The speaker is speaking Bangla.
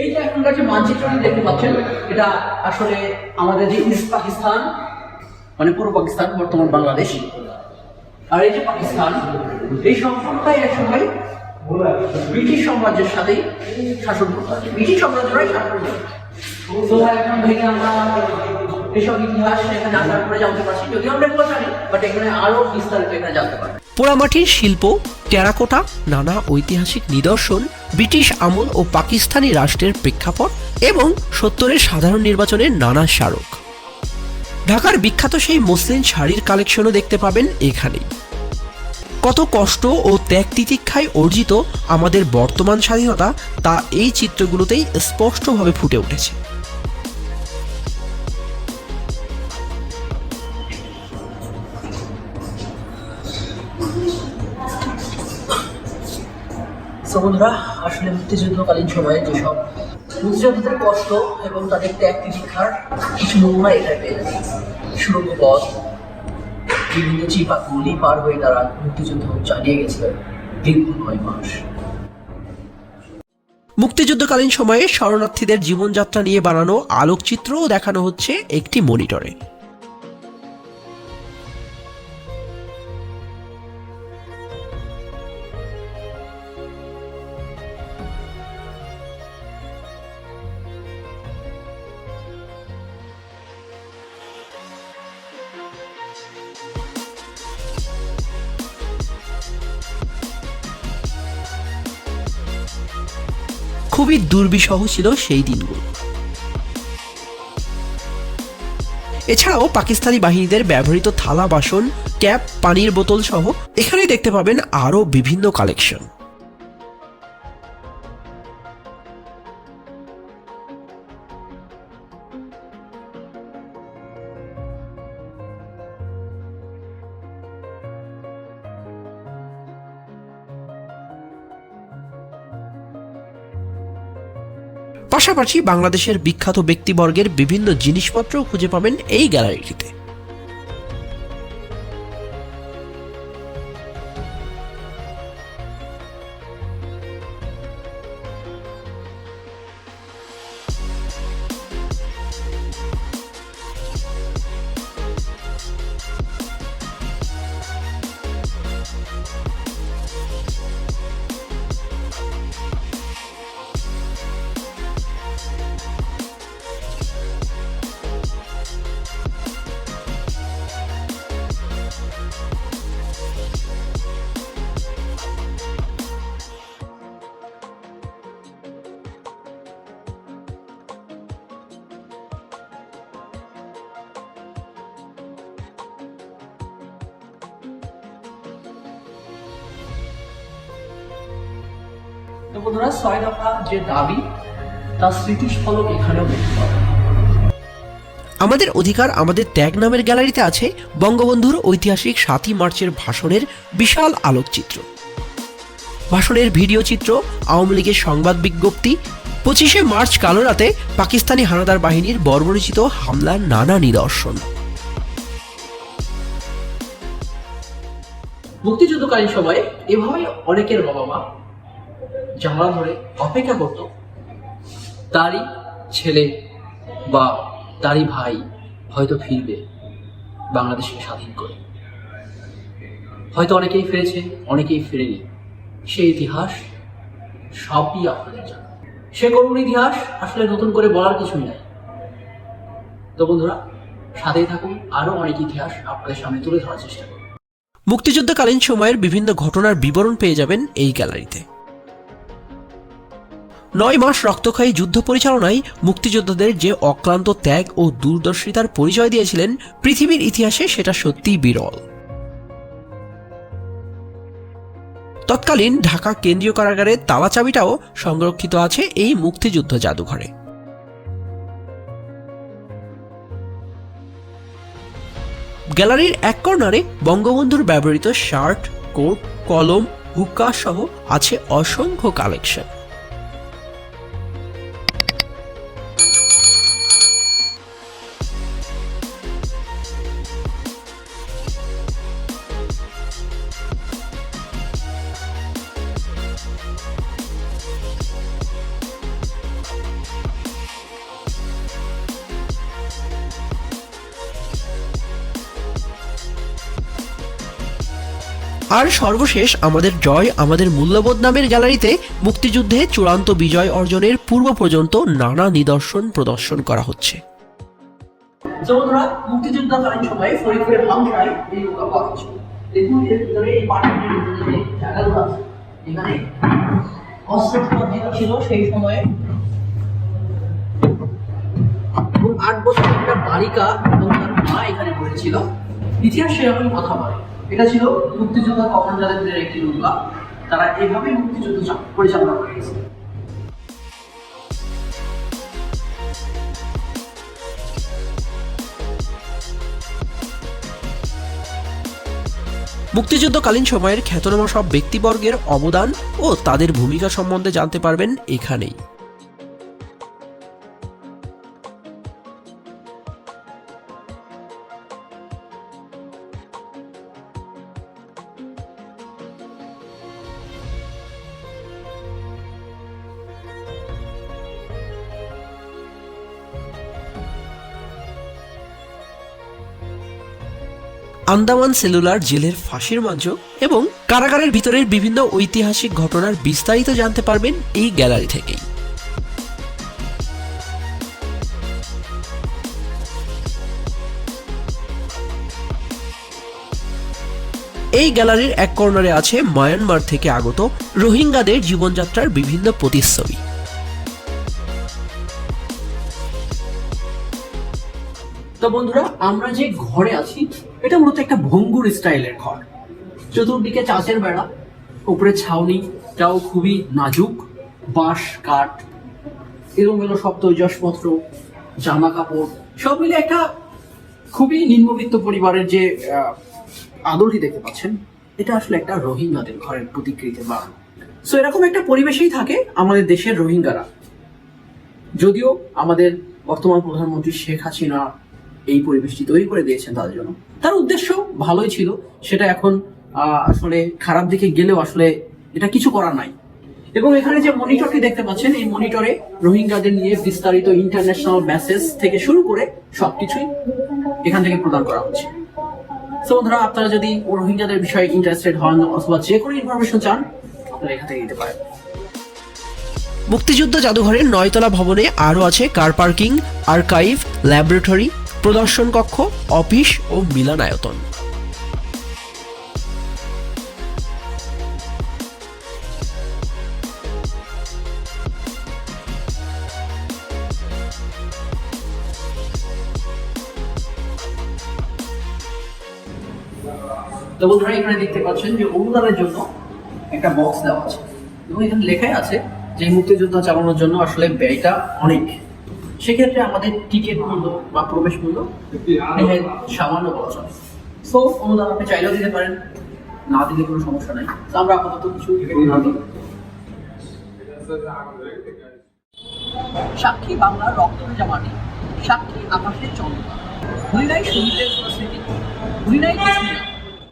এই যে এখনকার যে মানচিত্রটি দেখতে পাচ্ছেন, এটা আসলে আমাদের যে ইস্ট পাকিস্তান মানে পূর্ব পাকিস্তান, বর্তমান বাংলাদেশ। আর এই যে পাকিস্তান, এই সম্পর্কটাই এক সময় ব্রিটিশ সাম্রাজ্যের সাথেই শাসন করতে ব্রিটিশ সাম্রাজ্যরাই শাসন করতে এখন থেকে আমরা এসব ইতিহাস এখানে আসার পরে জানতে পারছি। যদিও আমরা এগুলো জানি বাট এখানে আরও বিস্তারিত এখানে জানতে পারব। পোড়ামাটির শিল্প, টেরাকোটা, নানা ঐতিহাসিক নিদর্শন, ব্রিটিশ আমল ও পাকিস্তানি রাষ্ট্রের প্রেক্ষাপট এবং সত্তরের সাধারণ নির্বাচনের নানা স্মারক। ঢাকার বিখ্যাত সেই মুসলিম শাড়ির কালেকশনও দেখতে পাবেন এখানেই কত কষ্ট ও ত্যাগ তিতিক্ষায় অর্জিত আমাদের বর্তমান স্বাধীনতা তা এই চিত্রগুলোতেই স্পষ্টভাবে ফুটে উঠেছে। বন্ধুরা আসলে মুক্তিযুদ্ধকালীন সময়ে যেসব মুক্তিযোদ্ধাদের কষ্ট এবং তাদের ত্যাগ তিতিক্ষার কিছু নমুনা এখানে পেয়ে সুরঙ্গ পথ, বিভিন্ন চিপা গুলি পার হয়ে তারা মুক্তিযুদ্ধ চালিয়ে দীর্ঘ নয় মাস। মুক্তিযুদ্ধকালীন সময়ে শরণার্থীদের জীবনযাত্রা নিয়ে বানানো আলোকচিত্রও দেখানো হচ্ছে একটি মনিটরে। খুবই দুর্বিষহ ছিল সেই দিনগুলো। এছাড়াও পাকিস্তানি বাহিনীদের ব্যবহৃত থালা, বাসন, ক্যাপ, পানির বোতল সহ এখানে দেখতে পাবেন আরও বিভিন্ন কালেকশন পাশাপাশি বাংলাদেশের বিখ্যাত ব্যক্তিবর্গের বিভিন্ন জিনিসপত্রও খুঁজে পাবেন এই গ্যালারিটিতে। তো বন্ধুরা ছয় দফা যে দাবি তার স্মৃতিফলক এখানেও দেখতে পাবেন। আমাদের অধিকার আমাদের ত্যাগ নামের গ্যালারিতে আছে বঙ্গবন্ধুর ঐতিহাসিক সাতই মার্চের ভাষণের বিশাল আলোকচিত্র। ভাষণের ভিডিও চিত্র আওয়ামী লীগের সংবাদ বিজ্ঞপ্তি পঁচিশে মার্চ কালো রাতে পাকিস্তানি হানাদার বাহিনীর বর্বরচিত হামলার নানা নিদর্শন। মুক্তিযুদ্ধকালীন সময়ে এভাবেই অনেকের বাবা মা জানলা ধরে অপেক্ষা করত তারই ছেলে বা তারই ভাই হয়তো ফিরবে বাংলাদেশকে স্বাধীন করে। হয়তো অনেকেই ফিরেছে, অনেকেই ফিরেনি। সেই ইতিহাস সবই আপনাদের জানা। সে করুণ ইতিহাস আসলে নতুন করে বলার কিছুই নাই। তো বন্ধুরা, সাথেই থাকুন, আরও অনেক ইতিহাস আপনাদের সামনে তুলে ধরার চেষ্টা করুন মুক্তিযুদ্ধকালীন সময়ের বিভিন্ন ঘটনার বিবরণ পেয়ে যাবেন এই গ্যালারিতে। নয় মাস রক্তক্ষয়ী যুদ্ধ পরিচালনায় মুক্তিযোদ্ধাদের যে অক্লান্ত ত্যাগ ও দূরদর্শিতার পরিচয় দিয়েছিলেন, পৃথিবীর ইতিহাসে সেটা সত্যিই বিরল। তৎকালীন ঢাকা কেন্দ্রীয় কারাগারের তালা চাবিটাও সংরক্ষিত আছে এই মুক্তিযুদ্ধ জাদুঘরে। গ্যালারির এক কর্নারে বঙ্গবন্ধুর ব্যবহৃত শার্ট, কোট, কলম, হুক্কা সহ আছে অসংখ্য কালেকশন। আর সর্বশেষ আমাদের জয় আমাদের মূল্যবোধ নামের গ্যালারিতে মুক্তিযুদ্ধে চূড়ান্ত বিজয় অর্জনের পূর্ব পর্যন্ত নানা নিদর্শন প্রদর্শন করা হচ্ছে। সময়ে আট বছর একটা বালিকা এবং তার মা এখানে পড়েছিল ইতিহাস সেরকম কথা বলে এটা ছিল মুক্তিযোদ্ধা কমান্ডারদের একটি নৌকা তারা এভাবে মুক্তিযুদ্ধ পরিচালনা করে গেছে মুক্তিযুদ্ধকালীন সময়ের খ্যাতনামা সব ব্যক্তিবর্গের অবদান ও তাদের ভূমিকা সম্বন্ধে জানতে পারবেন এখানেই। আন্দামান সেলুলার জেলের ফাঁসির মঞ্চ এবং কারাগারের ভিতরের বিভিন্ন ঐতিহাসিক ঘটনার বিস্তারিত জানতে পারবেন এই গ্যালারি থেকেই। এই গ্যালারির এক কর্নারে আছে মায়ানমার থেকে আগত রোহিঙ্গাদের জীবনযাত্রার বিভিন্ন প্রতিচ্ছবি। তো বন্ধুরা, আমরা যে ঘরে আছি, এটা মূলত একটা ভঙ্গুর স্টাইলের ঘর। চতুর্দিকে চাষের বেড়া, উপরে ছাউনিটাও খুবই নাজুক, বাঁশ, কাঠ এলোমেলো সব তৈজসপত্র জামা কাপড় সব মিলে একটা খুবই নিম্নবিত্ত পরিবারের যে আদলটি দেখতে পাচ্ছেন, এটা আসলে একটা রোহিঙ্গাদের ঘরের প্রতিকৃতি বা সো এরকম একটা পরিবেশেই থাকে আমাদের দেশের রোহিঙ্গারা। যদিও আমাদের বর্তমান প্রধানমন্ত্রী শেখ হাসিনা এই পরিবেশটি তৈরি করে দিয়েছেন তাদের জন্য। তার উদ্দেশ্য ভালোই ছিল। সেটা এখন আসলে খারাপ দিকে গেলেও আসলে এটা কিছু করার নাই। এবং এখানে যে মনিটরটি দেখতে পাচ্ছেন, এই মনিটরে রোহিঙ্গাদের নিয়ে বিস্তারিত ইন্টারন্যাশনাল মেসেজ থেকে শুরু করে সবকিছুই এখান থেকে প্রদান করা হচ্ছে। বন্ধুরা, আপনারা যদি রোহিঙ্গাদের বিষয়ে ইন্টারেস্টেড হন অথবা যে কোনো ইনফরমেশন চান আপনারা এখান থেকে নিতে পারেন। মুক্তিযুদ্ধ জাদুঘরের নয়তলা ভবনে আরও আছে কার পার্কিং আর্কাইভ ল্যাবরেটরি প্রদর্শন কক্ষ, অফিস ও মিলনায়তন। তো বন্ধুরা, এখানে দেখতে পাচ্ছেন যে অনুদানের জন্য একটা বক্স দেওয়া আছে। এবং এখানে লেখাই আছে যে মুক্তিযুদ্ধ চালানোর জন্য আসলে ব্যয়টা অনেক। সেক্ষেত্রে আমাদের টিকিট মূল্য বা প্রবেশ মূল্য সামান্য খরচ হয় সো অনুদান আপনি চাইলেও দিতে পারেন, না দিলে কোনো সমস্যা নাই। তো আমরা আপাতত কিছু সাক্ষী বাংলার রক্ত ভেজা মাটি, সাক্ষী আকাশের চন্দ্রতা ভুলি নাই শহীদের স্মৃতি ভুলি নাই কাশ্মীর